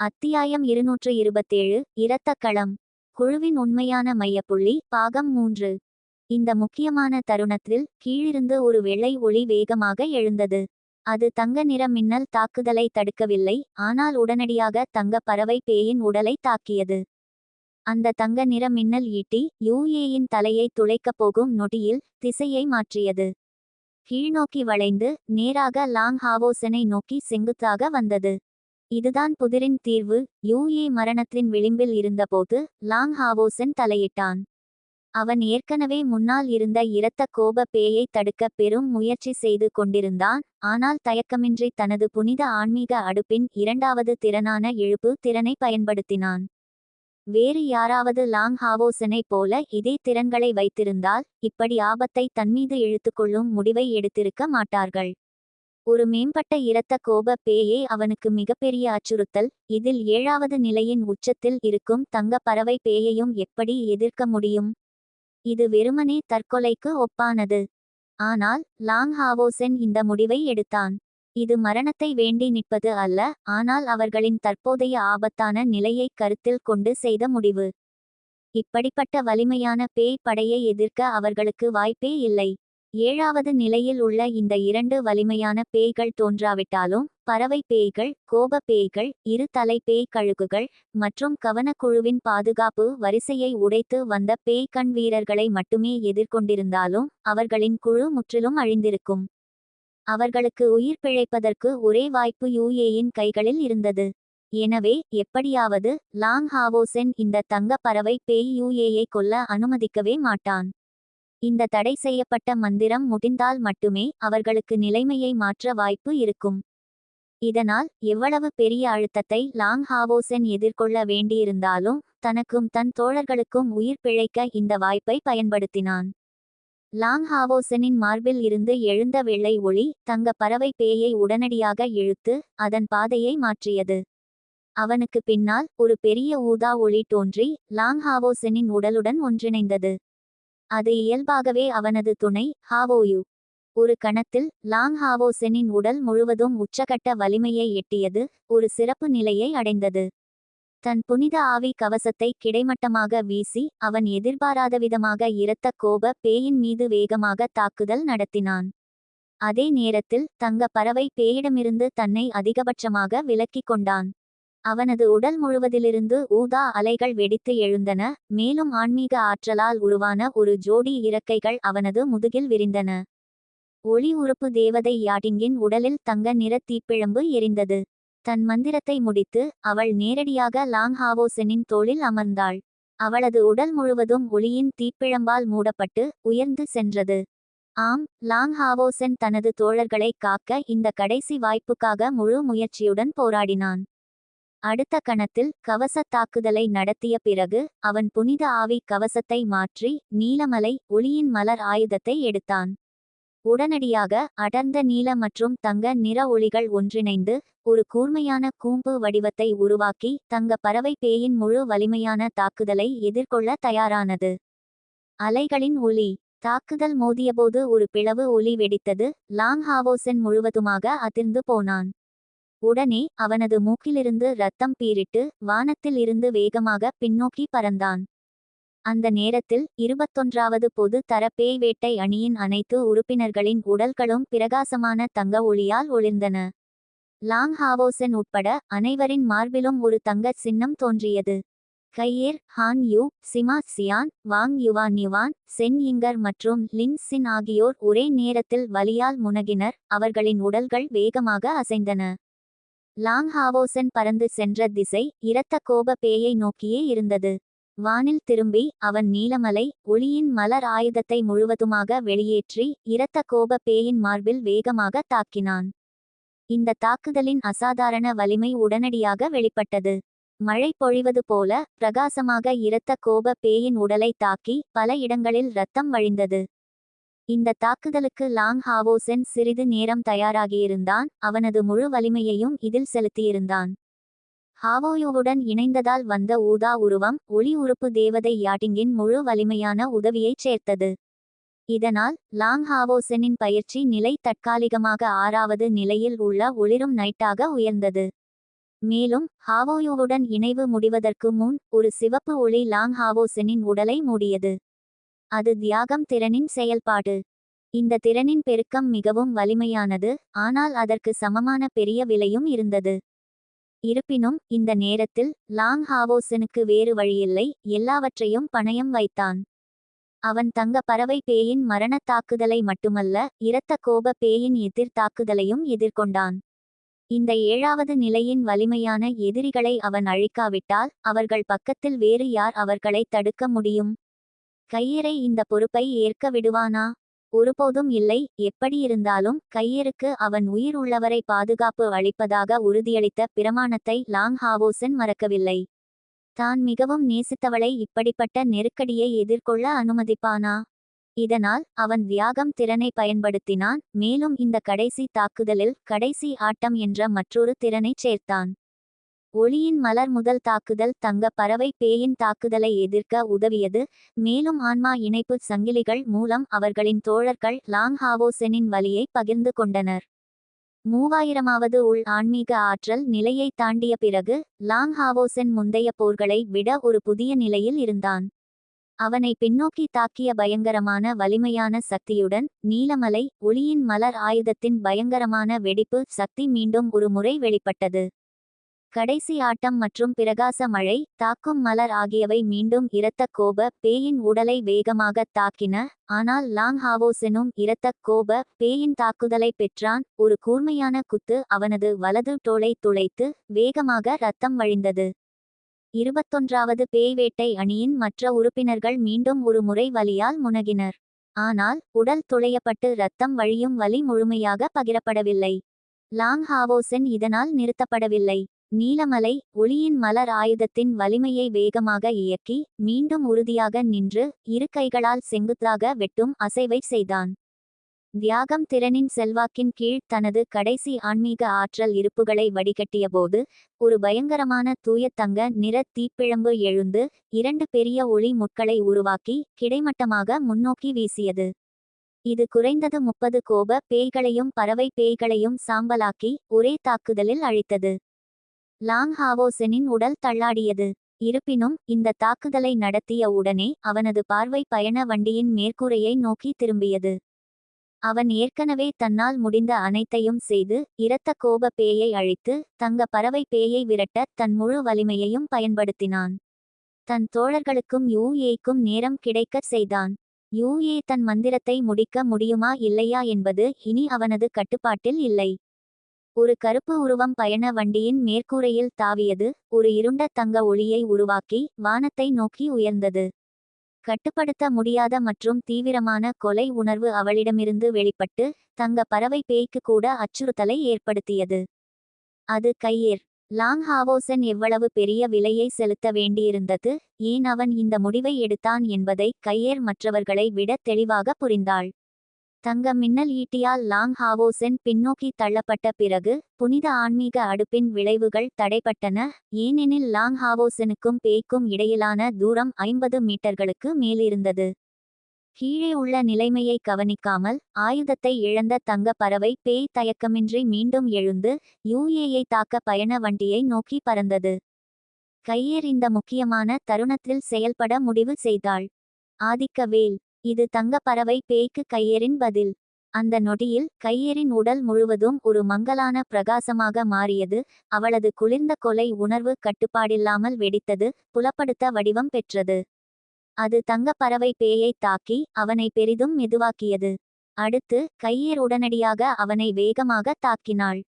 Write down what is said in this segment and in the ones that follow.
அத்தியாயம் இருநூற்று இருபத்தேழு இரத்தக்களம். குழுவின் உண்மையான மையப்புள்ளி பாகம் மூன்று. இந்த முக்கியமான தருணத்தில் கீழிருந்து ஒரு வெள்ளை ஒளி வேகமாக எழுந்தது. அது தங்க நிற மின்னல் தாக்குதலை தடுக்கவில்லை ஆனால் உடனடியாக தங்க பறவை பேயின் உடலை தாக்கியது. அந்த தங்க நிற மின்னல் ஈட்டி யூஏயின் தலையை துளைக்கப் போகும் நொடியில் திசையை மாற்றியது. கீழ்நோக்கி வளைந்து நேராக லாங் ஹாவோசனை நோக்கி செங்குத்தாக வந்தது. இதுதான் புதிரின் தீர்வு. யூஏ மரணத்தின் விளிம்பில் இருந்தபோது லாங் ஹாவோசன் தலையிட்டான். அவன் ஏற்கனவே முன்னால் இருந்த இரத்த கோப பேயை தடுக்க பெரும் முயற்சி செய்து கொண்டிருந்தான். ஆனால் தயக்கமின்றி தனது புனித ஆன்மீக அடுப்பின் இரண்டாவது திறனான இழுப்பு திறனை பயன்படுத்தினான். வேறு யாராவது லாங் ஹாவோசனை போல இதே திறன்களை வைத்திருந்தால் இப்படி ஆபத்தை தன்மீது இழுத்துக்கொள்ளும் முடிவை எடுத்திருக்க மாட்டார்கள். ஒரு மேம்பட்ட இரத்த கோப பேயே அவனுக்கு மிகப்பெரிய அச்சுறுத்தல். இதில் ஏழாவது நிலையின் உச்சத்தில் இருக்கும் தங்க பறவை பேயையும் எப்படி எதிர்க்க முடியும்? இது வெறுமனே தற்கொலைக்கு ஒப்பானது. ஆனால் லாங் ஹாவோசென் இந்த முடிவை எடுத்தான். இது மரணத்தை வேண்டி நிற்பது அல்ல ஆனால் அவர்களின் தற்போதைய ஆபத்தான நிலையை கருத்தில் கொண்டு செய்த முடிவு. இப்படிப்பட்ட வலிமையான பேய் படையை எதிர்க்க அவர்களுக்கு வாய்ப்பே இல்லை. ஏழாவது நிலையில் உள்ள இந்த இரண்டு வலிமையான பேய்கள் தோன்றாவிட்டாலும் பறவை பேய்கள் கோப பேய்கள் இரு தலை பேய் கழுகுகள் மற்றும் கவனக்குழுவின் பாதுகாப்பு வரிசையை உடைத்து வந்த பேய் கண் வீரர்களை மட்டுமே எதிர்கொண்டிருந்தாலும் அவர்களின் குழு முற்றிலும் அழிந்திருக்கும். அவர்களுக்கு உயிர் பிழைப்பதற்கு ஒரே வாய்ப்பு யூஏயின் கைகளில் இருந்தது. எனவே எப்படியாவது லாங் ஹாவோசென் இந்த தங்க பறவை பேய் யூஏயை கொல்ல அனுமதிக்கவே மாட்டான். இந்த தடை செய்யப்பட்ட மந்திரம் முடிந்தால் மட்டுமே அவர்களுக்கு நிலைமையை மாற்ற வாய்ப்பு இருக்கும். இதனால் எவ்வளவு பெரிய அழுத்தத்தை லாங் ஹாவோசென் எதிர்கொள்ள வேண்டியிருந்தாலும் தனக்கும் தன் தோழர்களுக்கும் உயிர் பிழைக்க இந்த வாய்ப்பை பயன்படுத்தினான். லாங் ஹாவோசனின் மார்பில் இருந்து எழுந்த வெள்ளை ஒளி தங்க பறவை பேயை உடனடியாக இழுத்து அதன் பாதையை மாற்றியது. அவனுக்கு பின்னால் ஒரு பெரிய ஊதா ஒளி தோன்றி லாங் ஹாவோசனின் உடலுடன் ஒன்றிணைந்தது. அது இயல்பாகவே அவனது துணை ஹாவோயு. ஒரு கணத்தில் லாங் ஹாவோசெனின் உடல் முழுவதும் உச்சகட்ட வலிமையை எட்டியது ஒரு சிறப்பு நிலையை அடைந்தது. தன் புனித ஆவி கவசத்தை கிடைமட்டமாக வீசி அவன் எதிர்பாராத விதமாக இரத்த கோப பேயின் மீது வேகமாக தாக்குதல் நடத்தினான். அதே நேரத்தில் தங்க பறவை பேயிடமிருந்து தன்னை அதிகபட்சமாக விலக்கிக் கொண்டான். அவனது உடல் முழுவதிலிருந்து ஊதா அலைகள் வெடித்து எழுந்தன மேலும் ஆன்மீக ஆற்றலால் உருவான ஒரு ஜோடி இறக்கைகள் அவனது முதுகில் விரிந்தன. ஒளி உறுப்பு தேவதை யாட்டிங்கின் உடலில் தங்க நிற தீப்பிழம்பு எரிந்தது. தன் மந்திரத்தை முடித்து அவள் நேரடியாக லாங் ஹாவோசனின் தோளில் அமர்ந்தாள். அவளது உடல் முழுவதும் ஒளியின் தீப்பிழம்பால் மூடப்பட்டு உயர்ந்து சென்றது. ஆம் லாங் ஹாவோசன் தனது தோழர்களை காக்க இந்த கடைசி வாய்ப்புக்காக முழு முயற்சியுடன் போராடினான். அடுத்த கணத்தில் கவச தாக்குதலை நடத்திய பிறகு அவன் புனித ஆவி கவசத்தை மாற்றி நீலமலை ஒளியின் மலர் ஆயுதத்தை எடுத்தான். உடனடியாக அடர்ந்த நீல மற்றும் தங்க நிற ஒளிகள் ஒன்றிணைந்து ஒரு கூர்மையான கூம்பு வடிவத்தை உருவாக்கி தங்க பறவை பேயின் முழு வலிமையான தாக்குதலை எதிர்கொள்ள தயாரானது. அலைகளின் ஒளி தாக்குதல் மோதியபோது ஒரு பிளவு ஒளி வெடித்தது லாங் ஹாவோசன் முழுவதுமாக அதிர்ந்து போனான். உடனே அவனது மூக்கிலிருந்து ரத்தம் பீரிட்டு வானத்தில் இருந்து வேகமாக பின்னோக்கி பறந்தான். அந்த நேரத்தில் இருபத்தொன்றாவது பொது தர பேய் வேட்டை அணியின் அனைத்து உறுப்பினர்களின் உடல்களும் பிரகாசமான தங்க ஒளியால் ஒளிர்ந்தன. லாங் ஹாவோசன் உட்பட அனைவரின் மார்பிலும் ஒரு தங்க சின்னம் தோன்றியது. கையேர் Han Yu Sima Qian Wang Yuan Yuan Chen Inger மற்றும் லின் சின் ஆகியோர் ஒரே நேரத்தில் வலியால் முனகினர். அவர்களின் உடல்கள் வேகமாக அசைந்தன. லாங் ஹாவோசன் பறந்து சென்ற திசை இரத்த கோப பேயை நோக்கியே இருந்தது. வானில் திரும்பி அவன் நீலமலை ஒளியின் மலர் ஆயுதத்தை முழுவதுமாக வெளியேற்றி இரத்த கோப பேயின் மார்பில் வேகமாக தாக்கினான். இந்த தாக்குதலின் அசாதாரண வலிமை உடனடியாக வெளிப்பட்டது. மழை பொழிவது போல பிரகாசமாக இரத்த கோப பேயின் உடலை தாக்கி பல இடங்களில் ரத்தம் வழிந்தது. இந்த தாக்குதலுக்கு லாங் ஹாவோசென் சிறிது நேரம் தயாராகியிருந்தான் அவனது முழு வலிமையையும் இதில் செலுத்தியிருந்தான். ஹாவோயோவுடன் இணைந்ததால் வந்த ஊதா உருவம் ஒளி உறுப்பு தேவதை யாட்டிங்கின் முழு வலிமையான உதவியைச் சேர்த்தது. இதனால் லாங் ஹாவோசெனின் பயிற்சி நிலை தற்காலிகமாக ஆறாவது நிலையில் உள்ள ஒளிரும் நைட்டாக உயர்ந்தது. மேலும் ஹாவோயோவுடன் இணைவு முடிவதற்கு முன் ஒரு சிவப்பு ஒளி லாங் ஹாவோசெனின் உடலை மூடியது. அது தியாகம் திறனின் செயல்பாடு. இந்த திறனின் பெருக்கம் மிகவும் வலிமையானது ஆனால் அதற்கு சமமான பெரிய விலையும் இருந்தது. இருப்பினும் இந்த நேரத்தில் லாங் ஹாவோசனுக்கு வேறு வழியில்லை எல்லாவற்றையும் பணயம் வைத்தான். அவன் தங்க பறவை பேயின் மரணத் தாக்குதலை மட்டுமல்ல இரத்த கோப பேயின் எதிர் தாக்குதலையும் எதிர்கொண்டான். இந்த ஏழாவது நிலையின் வலிமையான எதிரிகளை அவன் அழிக்காவிட்டால் அவர்கள் பக்கத்தில் வேறு யார் அவர்களை தடுக்க முடியும்? கையரை இந்த பொறுப்பை ஏற்க விடுவானா? ஒருபோதும் இல்லை. எப்படியிருந்தாலும் கையருக்கு அவன் உயிர் உள்ளவரை பாதுகாப்பு அளிப்பதாக உறுதியளித்த பிரமாணத்தை லாங் ஹாவோசன் மறக்கவில்லை. தான் மிகவும் நேசித்தவளை இப்படிப்பட்ட நெருக்கடியை எதிர்கொள்ள அனுமதிப்பானா? இதனால் அவன் தியாகம் திறனை பயன்படுத்தினான். மேலும் இந்த கடைசி தாக்குதலில் கடைசி ஆட்டம் என்ற மற்றொரு திறனைச் சேர்த்தான். ஒளியின் மலர் முதல் தாக்குதல் தங்க பறவை பேயின் தாக்குதலை எதிர்க்க உதவியது. மேலும் ஆன்மா இணைப்பு சங்கிலிகள் மூலம் அவர்களின் தோழர்கள் லாங் ஹாவோசெனின் வழியை பகிர்ந்து கொண்டனர். மூவாயிரமாவது உள் ஆன்மீக ஆற்றல் நிலையை தாண்டிய பிறகு லாங் ஹாவோசென் முந்தைய போர்களை விட ஒரு புதிய நிலையில் இருந்தான். அவனை பின்னோக்கி தாக்கிய பயங்கரமான வலிமையான சக்தியுடன் நீலமலை ஒளியின் மலர் ஆயுதத்தின் பயங்கரமான வெடிப்பு சக்தி மீண்டும் ஒரு முறை வெளிப்பட்டது. கடைசி ஆட்டம் மற்றும் பிரகாச மழை தாக்கும் மலர் ஆகியவை மீண்டும் இரத்த கோப பேயின் உடலை வேகமாக தாக்கின ஆனால் லாங் ஹாவோசெனும் இரத்த கோப பேயின் தாக்குதலை பெற்றான். ஒரு கூர்மையான குத்து அவனது வலது தோளை துளைத்து வேகமாக ரத்தம் வழிந்தது. இருபத்தொன்றாவது பேய் வேட்டை அணியின் மற்ற உறுப்பினர்கள் மீண்டும் ஒரு முறை வலியால் முனகினர். ஆனால் உடல் துளையப்பட்டு ரத்தம் வழியும் வலி முழுமையாக பகிரப்படவில்லை. லாங் ஹாவோசென் இதனால் நிறுத்தப்படவில்லை. நீலமலை ஒளியின் மலர் ஆயுதத்தின் வலிமையை வேகமாக இயக்கி மீண்டும் உறுதியாக நின்று இரு கைகளால் செங்குத்தாக வெட்டும் அசைவை செய்தான். தியாகம் திறனின் செல்வாக்கின் கீழ் தனது கடைசி ஆன்மீக ஆற்றல் இருப்புகளை வடிகட்டியபோது ஒரு பயங்கரமான தூய தங்க நிற தீப்பிழம்பு எழுந்து இரண்டு பெரிய ஒளி முட்களை உருவாக்கி கிடைமட்டமாக முன்னோக்கி வீசியது. இது குறைந்தது முப்பது கோப பேய்களையும் பறவை பேய்களையும் சாம்பலாக்கி ஒரே தாக்குதலில் அழித்தது. லாங் ஹாவோசெனின் உடல் தள்ளாடியது. இருப்பினும் இந்த தாக்குதலை நடத்திய உடனே அவனது பார்வை பயண வண்டியின் மேற்கூரையை நோக்கி திரும்பியது. அவன் ஏற்கனவே தன்னால் முடிந்த அனைத்தையும் செய்து இரத்த கோப பேயை அழித்து தங்க பறவை பேயை விரட்ட தன் முழு வலிமையையும் பயன்படுத்தினான். தன் தோழர்களுக்கும் யூஏக்கும் நேரம் கிடைக்கச் செய்தான். யூஏ தன் மந்திரத்தை முடிக்க முடியுமா இல்லையா என்பது இனி அவனது கட்டுப்பாட்டில் இல்லை. ஒரு கருப்பு உருவம் பயண வண்டியின் மேற்கூரையில் தாவியது. ஒரு இருண்ட தங்க ஒளியை உருவாக்கி வானத்தை நோக்கி உயர்ந்தது. கட்டுப்படுத்த முடியாத மற்றும் தீவிரமான கொலை உணர்வு அவளிடமிருந்து வெளிப்பட்டு தங்க பறவை பேய்க்கு கூட அச்சுறுத்தலை ஏற்படுத்தியது. அது கையேர். லாங் ஹாவோசன் எவ்வளவு பெரிய விலையை செலுத்த வேண்டியிருந்தது? ஏன் அவன் இந்த முடிவை எடுத்தான் என்பதை கையேர் மற்றவர்களை விட தெளிவாக புரிந்தாள். தங்க மின்னல் ஈட்டியால் லாங் ஹாவோசென் பின்னோக்கி தள்ளப்பட்ட பிறகு புனித ஆன்மீக அடுப்பின் விளைவுகள் தடைப்பட்டன ஏனெனில் லாங் ஹாவோசனுக்கும் பேய்க்கும் இடையிலான தூரம் ஐம்பது மீட்டர்களுக்கு மேலிருந்தது. கீழே உள்ள நிலைமையை கவனிக்காமல் ஆயுதத்தை இழந்த தங்க பறவை பேய் தயக்கமின்றி மீண்டும் எழுந்து யூஏயை தாக்க பயண வண்டியை நோக்கி பறந்தது. கையேறிந்த முக்கியமான தருணத்தில் செயல்பட முடிவு செய்தாள். ஆதிக்க வேல் இது தங்க பறவை பேய்க்கு கையேறின் பதில். அந்த நொடியில் கையேறின் உடல் முழுவதும் ஒரு மங்கலான பிரகாசமாக மாறியது. அவளது குளிர்ந்த கொலை உணர்வு கட்டுப்பாடில்லாமல் வெடித்தது. புலப்படுத்த வடிவம் பெற்றது. அது தங்க பறவை பேயை தாக்கி அவனை பெரிதும் மெதுவாக்கியது. அடுத்து கையேர் உடனடியாக அவனை வேகமாக தாக்கினாள்.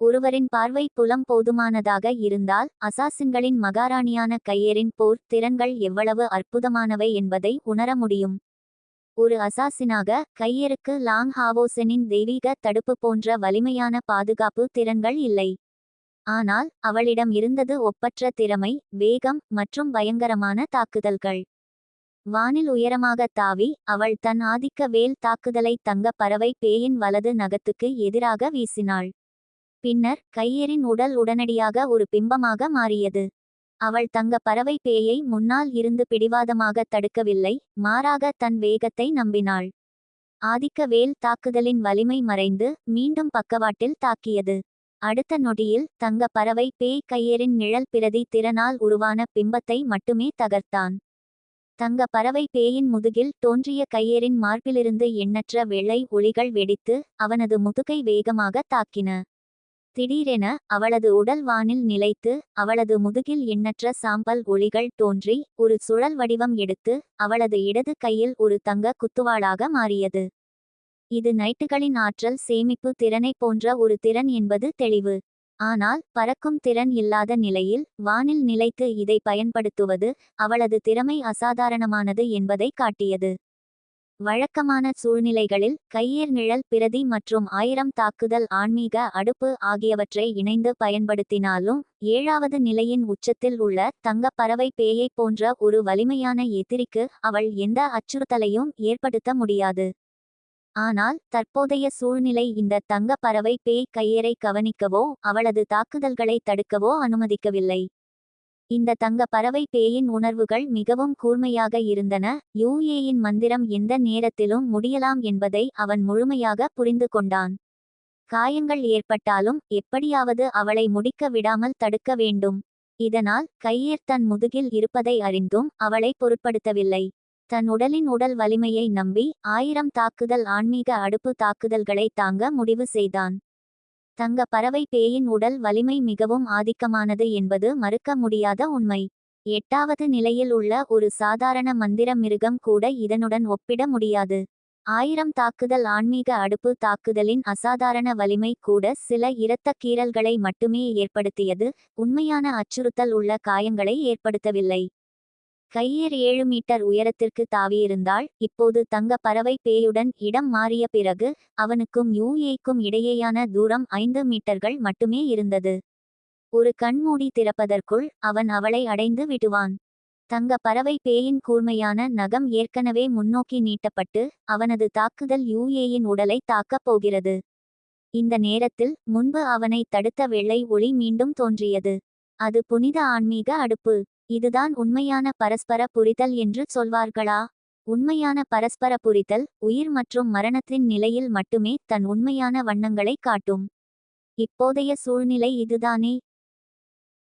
ஒருவரின் பார்வை புலம் போதுமானதாக இருந்தால் அசாசின்களின் மகாராணியான கையேரின் போர் திறன்கள் எவ்வளவு அற்புதமானவை என்பதை உணர முடியும். ஒரு அசாசினாக கையருக்கு லாங் ஹாவோசனின் தெய்வீக தடுப்பு போன்ற வலிமையான பாதுகாப்பு திறன்கள் இல்லை. ஆனால் அவளிடம் இருந்தது ஒப்பற்ற திறமை வேகம் மற்றும் பயங்கரமான தாக்குதல்கள். வானில் உயரமாக தாவி அவள் தன் ஆதிக்க வேல் தாக்குதலை தங்க பறவை பேயின் வலது நகத்துக்கு எதிராக வீசினாள். பின்னர் கையரின் உடல் உடனடியாக ஒரு பிம்பமாக மாறியது. அவள் தங்க பறவை பேயை முன்னால் இருந்து பிடிவாதமாக தடுக்கவில்லை மாறாக தன் வேகத்தை நம்பினாள். ஆதிக்க வேல் தாக்குதலின் வலிமை மறைந்து மீண்டும் பக்கவாட்டில் தாக்கியது. அடுத்த நொடியில் தங்க பறவை பேய் கையரின் நிழல் பிரதி திறனால் உருவான பிம்பத்தை மட்டுமே தகர்த்தான். தங்க பறவை பேயின் முதுகில் தோன்றிய கையரின் மார்பிலிருந்து எண்ணற்ற வெள்ளை ஒளிகள் வெடித்து அவனது முதுகை வேகமாக தாக்கின. திடீரென அவளது உடல் வானில் நிலைத்து அவளது முதுகில் எண்ணற்ற சாம்பல் ஒளிகள் தோன்றி ஒரு சுழல் வடிவம் எடுத்து அவளது இடது கையில் ஒரு தங்க குத்துவாளாக மாறியது. இது நைட்டுகளின் ஆற்றல் சேமிப்பு திறனை போன்ற ஒரு திறன் என்பது தெளிவு. ஆனால் பறக்கும் திறன் இல்லாத நிலையில் வானில் நிலைத்து இதை பயன்படுத்துவது அவளது திறமை அசாதாரணமானது என்பதை காட்டியது. வழக்கமான சூழ்நிலைகளில் கையேர் நிழல் பிரதி மற்றும் ஆயிரம் தாக்குதல் ஆன்மீக அடுப்பு ஆகியவற்றை இணைந்து பயன்படுத்தினாலும் ஏழாவது நிலையின் உச்சத்தில் உள்ள தங்கப் பறவை பேயை போன்ற ஒரு வலிமையான எதிரிக்கு அவள் எந்த அச்சுறுத்தலையும் ஏற்படுத்த முடியாது. ஆனால் தற்போதைய சூழ்நிலை இந்த தங்கப் பறவை பேய் கையேரை கவனிக்கவோ அவளது தாக்குதல்களை தடுக்கவோ அனுமதிக்கவில்லை. இந்த தங்க பறவை பேயின் உணர்வுகள் மிகவும் கூர்மையாக இருந்தன. யூஏயின் மந்திரம் எந்த நேரத்திலும் முடியலாம் என்பதை அவன் முழுமையாக புரிந்து கொண்டான். காயங்கள் ஏற்பட்டாலும் எப்படியாவது அவளை முடிக்க விடாமல் தடுக்க வேண்டும். இதனால் கையேர் தன் முதுகில் இருப்பதை அறிந்தும் அவளை பொருட்படுத்தவில்லை. தன் உடலின் உடல் வலிமையை நம்பி ஆயிரம் தாக்குதல் ஆன்மீக அடுப்பு தாக்குதல்களை தாங்க முடிவு செய்தான். தங்க பறவை பேயின் உடல் வலிமை மிகவும் ஆதிக்கமானது என்பது மறுக்க முடியாத உண்மை. எட்டாவது நிலையில் உள்ள ஒரு சாதாரண மந்திர மிருகம் கூட இதனுடன் ஒப்பிட முடியாது. ஆயிரம் தாக்குதல் ஆன்மீக அடுப்பு தாக்குதலின் அசாதாரண வலிமை கூட சில இரத்த கீறல்களை மட்டுமே ஏற்படுத்தியது. உண்மையான அச்சுறுத்தல் உள்ள காயங்களை ஏற்படுத்தவில்லை. கையேர் ஏழு மீட்டர் உயரத்திற்கு தாவியிருந்தால் இப்போது தங்க பறவை பேயுடன் இடம் மாறிய பிறகு அவனுக்கும் யூஏக்கும் இடையேயான தூரம் ஐந்து மீட்டர்கள் மட்டுமே இருந்தது. ஒரு கண்மூடி திறப்பதற்குள் அவன் அவளை அடைந்து விடுவான். தங்க பறவை பேயின் கூர்மையான நகம் ஏற்கனவே முன்னோக்கி நீட்டப்பட்டு அவனது தாக்குதல் யூஏயின் உடலை தாக்கப் போகிறது. இந்த நேரத்தில் முன்பு அவனை தடுத்த வெள்ளை ஒளி மீண்டும் தோன்றியது. அது புனித ஆன்மீக அடுப்பு. இதுதான் உண்மையான பரஸ்பர புரிதல் என்று சொல்வார்களா? உண்மையான பரஸ்பர புரிதல் உயிர் மற்றும் மரணத்தின் நிலையில் மட்டுமே தன் உண்மையான வண்ணங்களை காட்டும். இப்போதைய சூழ்நிலை இதுதானே?